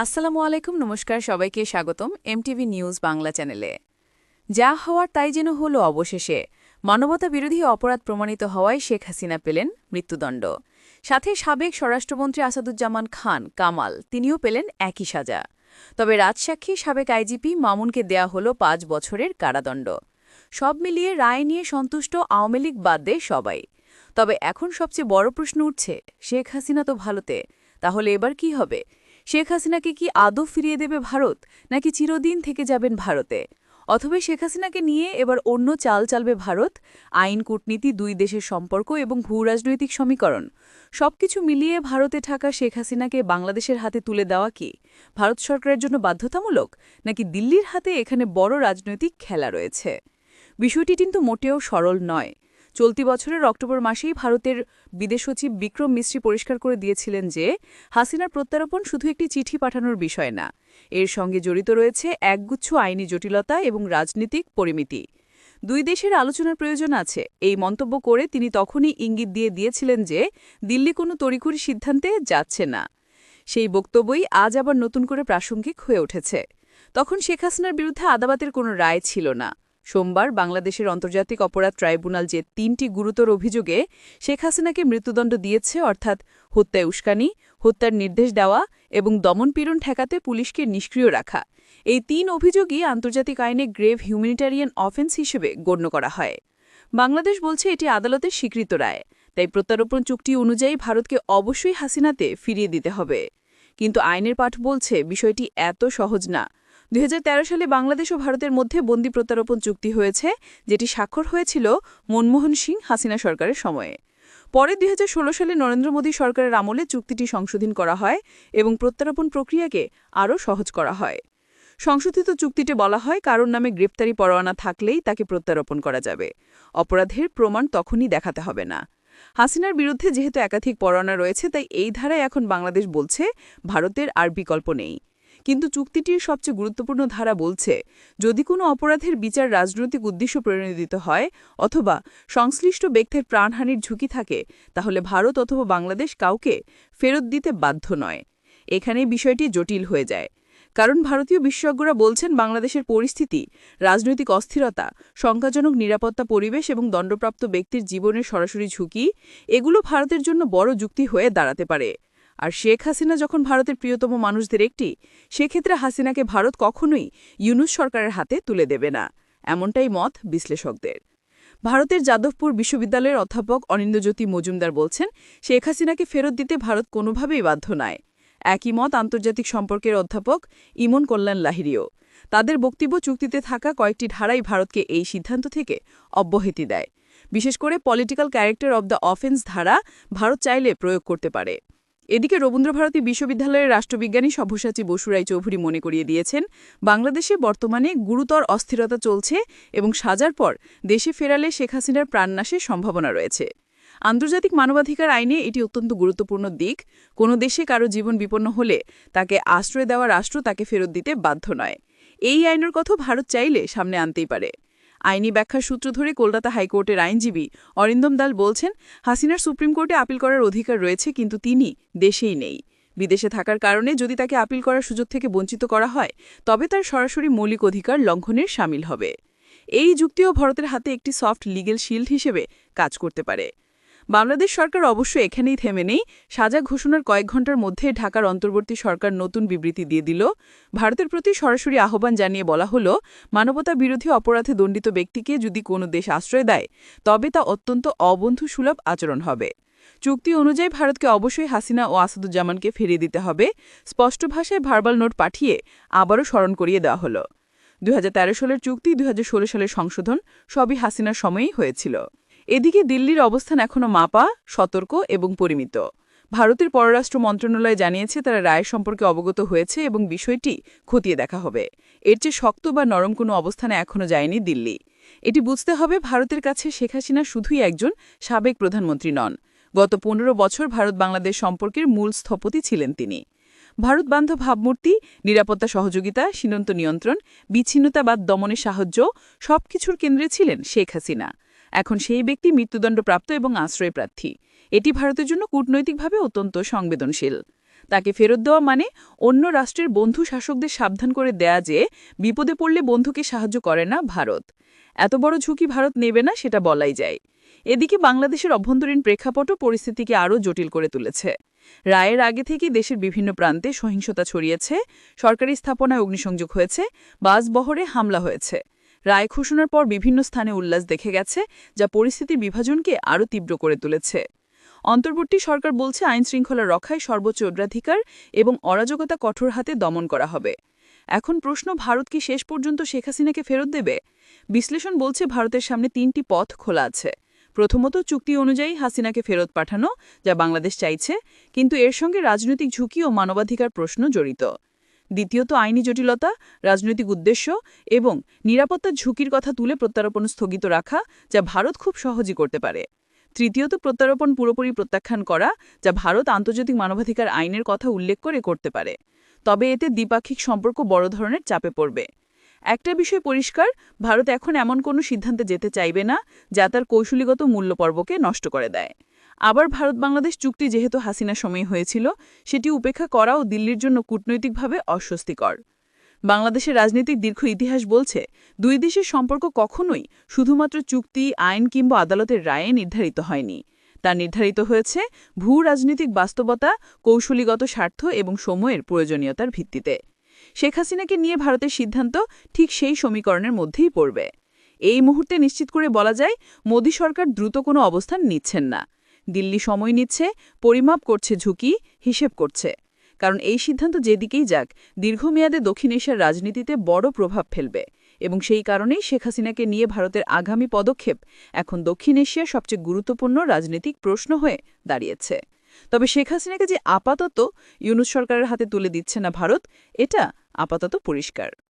আসসালামু আলাইকুম, নমস্কার সবাইকে স্বাগতম এমটিভি নিউজ বাংলা চ্যানেলে। যা হওয়ার তাই যেন হলো অবশেষে। মানবতা বিরোধী অপরাধ প্রমাণিত হওয়ায় শেখ হাসিনা পেলেন মৃত্যুদণ্ড। সাথে সাবেক স্বরাষ্ট্রমন্ত্রী আসাদুজ্জামান খান, কামাল, তিনিও পেলেন একই সাজা। তবে রাজসাক্ষী সাবেক আইজিপি মামুনকে দেয়া হল পাঁচ বছরের কারাদণ্ড। সব মিলিয়ে রায় নিয়ে সন্তুষ্ট আওয়ামী লীগ বাদ দেয় সবাই। তবে এখন সবচেয়ে বড় প্রশ্ন উঠছে, শেখ হাসিনা তো ভালোতে, তাহলে এবার কি হবে? শেখ হাসিনাকে কি আদৌ ফিরিয়ে দেবে ভারত, নাকি চিরদিন থেকে যাবেন ভারতে? অথবা শেখ হাসিনাকে নিয়ে এবার অন্য চাল চালবে ভারত, আইন, কূটনীতি, দুই দেশের সম্পর্ক এবং ভূরাজনৈতিক সমীকরণ? সবকিছু মিলিয়ে ভারতে থাকা শেখ হাসিনাকে বাংলাদেশের হাতে তুলে দেওয়া কি ভারত সরকারের জন্য বাধ্যতামূলক, নাকি দিল্লির হাতে এখানে বড় রাজনৈতিক খেলা রয়েছে? বিষয়টি কিন্তু মোটেও সরল নয়। চলতি বছরের অক্টোবর মাসেই ভারতের বিদেশ সচিব বিক্রম মিস্ত্রি পরিষ্কার করে দিয়েছিলেন যে, হাসিনার প্রত্যারোপণ শুধু একটি চিঠি পাঠানোর বিষয় না। এর সঙ্গে জড়িত রয়েছে একগুচ্ছ আইনি জটিলতা এবং রাজনীতিক পরিমিতি। দুই দেশের আলোচনার প্রয়োজন আছে। এই মন্তব্য করে তিনি তখনই ইঙ্গিত দিয়ে দিয়েছিলেন যে, দিল্লি কোনো তড়িঘড়ি সিদ্ধান্তে যাচ্ছে না। সেই বক্তব্যই আজ আবার নতুন করে প্রাসঙ্গিক হয়ে উঠেছে। তখন শেখ হাসিনার বিরুদ্ধে আদাবাতের কোনো রায় ছিল না। সোমবার বাংলাদেশের আন্তর্জাতিক অপরাধ ট্রাইব্যুনাল যে তিনটি গুরুতর অভিযোগে শেখ হাসিনাকে মৃত্যুদণ্ড দিয়েছে, অর্থাৎ হত্যায় উস্কানি, হত্যার নির্দেশ দেওয়া এবং দমনপীড়ন ঠেকাতে পুলিশকে নিষ্ক্রিয় রাখা। এই তিন অভিযোগই আন্তর্জাতিক আইনে গ্রেভ হিউম্যানিটারিয়ান অফেন্স হিসেবে গণ্য করা হয়। বাংলাদেশ বলছে এটি আদালতের স্বীকৃত রায়, তাই প্রত্যারোপণ চুক্তি অনুযায়ী ভারতকে অবশ্যই হাসিনাতে ফিরিয়ে দিতে হবে। কিন্তু আইনের পাঠ বলছে, বিষয়টি এত সহজ না। দুই হাজার তেরো সালে বাংলাদেশ ও ভারতের মধ্যে বন্দি প্রত্যারোপণ চুক্তি হয়েছে, যেটি স্বাক্ষর হয়েছিল মনমোহন সিং হাসিনা সরকারের সময়ে। পরে দুই হাজার ষোলো সালে নরেন্দ্র মোদী সরকারের আমলে চুক্তিটি সংশোধন করা হয় এবং প্রত্যারোপণ প্রক্রিয়াকে আরও সহজ করা হয়। সংশোধিত চুক্তিতে বলা হয় কারোর নামে গ্রেপ্তারি পরোয়ানা থাকলেই তাকে প্রত্যারোপণ করা যাবে। অপরাধের প্রমাণ তখনই দেখাতে হবে না। হাসিনার বিরুদ্ধে যেহেতু একাধিক পরোয়ানা রয়েছে, তাই এই ধারায় এখন বাংলাদেশ বলছে, ভারতের আর বিকল্প নেই। কিন্তু চুক্তিটির সবচেয়ে গুরুত্বপূর্ণ ধারা বলছে, যদি কোনো অপরাধের বিচার রাজনৈতিক উদ্দেশ্য প্রণোদিত হয় অথবা সংশ্লিষ্ট ব্যক্তির প্রাণহানির ঝুঁকি থাকে, তাহলে ভারত অথবা বাংলাদেশ কাউকে ফেরত দিতে বাধ্য নয়। এখানেই বিষয়টি জটিল হয়ে যায়। কারণ ভারতীয় বিশেষজ্ঞরা বলছেন, বাংলাদেশের পরিস্থিতি, রাজনৈতিক অস্থিরতা, শঙ্কাজনক নিরাপত্তা পরিবেশ এবং দণ্ডপ্রাপ্ত ব্যক্তির জীবনের সরাসরি ঝুঁকি, এগুলো ভারতের জন্য বড় যুক্তি হয়ে দাঁড়াতে পারে। আর শেখ হাসিনা যখন ভারতের প্রিয়তম মানুষদের একটি, সেক্ষেত্রে হাসিনাকে ভারত কখনোই ইউনুস সরকারের হাতে তুলে দেবে না, এমনটাই মত বিশ্লেষকদের। ভারতের যাদবপুর বিশ্ববিদ্যালয়ের অধ্যাপক অনিন্দ্যজ্যোতি মজুমদার বলছেন, শেখ হাসিনাকে ফেরত দিতে ভারত কোনোভাবেই বাধ্য নয়। একই মত আন্তর্জাতিক সম্পর্কের অধ্যাপক ইমন কল্যাণ লাহিরিও তাদের বক্তব্য চুক্তিতে থাকা কয়েকটি ধারাই ভারতকে এই সিদ্ধান্ত থেকে অব্যাহতি দেয়। বিশেষ করে political character of the offence ধারা ভারত চাইলে প্রয়োগ করতে পারে। এদিকে রবীন্দ্রভারতী বিশ্ববিদ্যালয়ের রাষ্ট্রবিজ্ঞানী সভ্যসাচী বসুরাই চৌধুরী মনে করিয়ে দিয়েছেন, বাংলাদেশে বর্তমানে গুরুতর অস্থিরতা চলছে এবং সাজার পর দেশে ফেরালে শেখ হাসিনার প্রাণনাশের সম্ভাবনা রয়েছে। আন্তর্জাতিক মানবাধিকার আইনে এটি অত্যন্ত গুরুত্বপূর্ণ দিক। কোনো দেশে কারও জীবন বিপন্ন হলে তাকে আশ্রয় দেওয়া রাষ্ট্র তাকে ফেরত দিতে বাধ্য নয়। এই আইনের কথা ভারত চাইলে সামনে আনতেই পারে। আইনি ব্যাখ্যার সূত্র ধরে কলকাতা হাইকোর্টের আইনজীবী অরিন্দম দাল বলছেন, হাসিনার সুপ্রিম কোর্টে আপিল করার অধিকার রয়েছে, কিন্তু তিনি দেশেই নেই। বিদেশে থাকার কারণে যদি তাকে আপিল করার সুযোগ থেকে বঞ্চিত করা হয়, তবে তার সরাসরি মৌলিক অধিকার লঙ্ঘনের সামিল হবে। এই যুক্তিও ভারতের হাতে একটি সফট লিগেল শিল্ড হিসেবে কাজ করতে পারে। বাংলাদেশ সরকার অবশ্য এখানেই থেমে নেই। সাজা ঘোষণার কয়েক ঘণ্টার মধ্যে ঢাকার অন্তর্বর্তী সরকার নতুন বিবৃতি দিয়ে দিল। ভারতের প্রতি সরাসরি আহ্বান জানিয়ে বলা হল, মানবতা বিরোধী অপরাধে দণ্ডিত ব্যক্তিকে যদি কোনো দেশ আশ্রয় দেয়, তবে তা অত্যন্ত অবন্ধুসুলভ আচরণ হবে। চুক্তি অনুযায়ী ভারতকে অবশ্যই হাসিনা ও আসাদুজ্জামানকে ফিরিয়ে দিতে হবে। স্পষ্ট ভাষায় ভার্বাল নোট পাঠিয়ে আবারও স্মরণ করিয়ে দেওয়া হল। দু হাজার তেরো সালের চুক্তি, দুই সালের সংশোধন সবই হাসিনার সময়েই হয়েছিল। এদিকে দিল্লির অবস্থান এখনও মাপা, সতর্ক এবং পরিমিত। ভারতের পররাষ্ট্র মন্ত্রণালয় জানিয়েছে তারা রায় সম্পর্কে অবগত হয়েছে এবং বিষয়টি খতিয়ে দেখা হবে। এর চেয়ে শক্ত বা নরম কোনো অবস্থানে এখনও যায়নি দিল্লি। এটি বুঝতে হবে ভারতের কাছে শেখ হাসিনা শুধুই একজন সাবেক প্রধানমন্ত্রী নন। গত পনেরো বছর ভারত বাংলাদেশ সম্পর্কের মূল স্থপতি ছিলেন তিনি। ভারত বান্ধব ভাবমূর্তি, নিরাপত্তা সহযোগিতা সীনন্ত নিয়ন্ত্রণ, বিচ্ছিন্নতাবাদ দমনে সাহায্য সবকিছুর কেন্দ্রে ছিলেন শেখ হাসিনা। এখন সেই ব্যক্তি মৃত্যুদণ্ডপ্রাপ্ত এবং আশ্রয়প্রার্থী। এটি ভারতের জন্য কূটনৈতিকভাবে অত্যন্ত সংবেদনশীল। তাকে ফেরত দেওয়া মানে অন্য রাষ্ট্রের বন্ধু শাসকদের সাবধান করে দেয়া যে বিপদে পড়লে বন্ধুকে সাহায্য করে না ভারত। এত বড় ঝুঁকি ভারত নেবে না সেটা বলাই যায়। এদিকে বাংলাদেশের অভ্যন্তরীণ প্রেক্ষাপটও পরিস্থিতিকে আরও জটিল করে তুলেছে। রায়ের আগে থেকেই দেশের বিভিন্ন প্রান্তে সহিংসতা ছড়িয়েছে, সরকারি স্থাপনায় অগ্নিসংযোগ হয়েছে, বাসবহরে হামলা হয়েছে। রায় ঘোষণার পর বিভিন্ন স্থানে উল্লাস দেখে গেছে, যা পরিস্থিতির বিভাজনকে আরও তীব্র করে তুলেছে। অন্তর্বর্তী সরকার বলছে আইন শৃঙ্খলা রক্ষায় সর্বোচ্চ অগ্রাধিকার এবং অরাজকতা কঠোর হাতে দমন করা হবে। এখন প্রশ্ন, ভারত কি শেষ পর্যন্ত শেখ হাসিনাকে ফেরত দেবে? বিশ্লেষণ বলছে ভারতের সামনে তিনটি পথ খোলা আছে। প্রথমত, চুক্তি অনুযায়ী হাসিনাকে ফেরত পাঠানো, যা বাংলাদেশ চাইছে, কিন্তু এর সঙ্গে রাজনৈতিক ঝুঁকি ও মানবাধিকার প্রশ্ন জড়িত। দ্বিতীয়ত আইনি জটিলতা, রাজনৈতিক উদ্দেশ্য এবং নিরাপত্তার ঝুঁকির কথা তুলে প্রত্যারোপণ স্থগিত রাখা, যা ভারত খুব সহজই করতে পারে। তৃতীয়ত, প্রত্যারোপণ পুরোপুরি প্রত্যাখ্যান করা, যা ভারত আন্তর্জাতিক মানবাধিকার আইনের কথা উল্লেখ করে করতে পারে। তবে এতে দ্বিপাক্ষিক সম্পর্ক বড় ধরনের চাপে পড়বে। একটা বিষয় পরিষ্কার, ভারত এখন এমন কোনো সিদ্ধান্তে যেতে চাইবে না, যা তার কৌশলীগত মূল্যপর্বকে নষ্ট করে দেয়। আবার ভারত বাংলাদেশ চুক্তি যেহেতু হাসিনা সময় হয়েছিল, সেটি উপেক্ষা করাও দিল্লির জন্য কূটনৈতিকভাবে অস্বস্তিকর। বাংলাদেশের রাজনীতির দীর্ঘ ইতিহাস বলছে, দুই দেশের সম্পর্ক কখনোই শুধুমাত্র চুক্তি, আইন কিংবা আদালতের রায়ে নির্ধারিত হয়নি। তা নির্ধারিত হয়েছে ভূ রাজনৈতিক বাস্তবতা, কৌশলীগত স্বার্থ এবং সময়ের প্রয়োজনীয়তার ভিত্তিতে। শেখ হাসিনাকে নিয়ে ভারতের সিদ্ধান্ত ঠিক সেই সমীকরণের মধ্যেই পড়বে। এই মুহূর্তে নিশ্চিত করে বলা যায়, মোদী সরকার দ্রুত কোনো অবস্থান নিচ্ছেন না। দিল্লি সময় নিচ্ছে, পরিমাপ করছে ঝুঁকি, হিসেব করছে। কারণ এই সিদ্ধান্ত যেদিকেই যাক, দীর্ঘমেয়াদে দক্ষিণ এশিয়ার রাজনীতিতে বড় প্রভাব ফেলবে। এবং সেই কারণেই শেখ হাসিনাকে নিয়ে ভারতের আগামী পদক্ষেপ এখন দক্ষিণ এশিয়ার সবচেয়ে গুরুত্বপূর্ণ রাজনৈতিক প্রশ্ন হয়ে দাঁড়িয়েছে। তবে শেখ হাসিনাকে যে আপাতত ইউনুস সরকারের হাতে তুলে দিচ্ছে না ভারত, এটা আপাতত পরিষ্কার।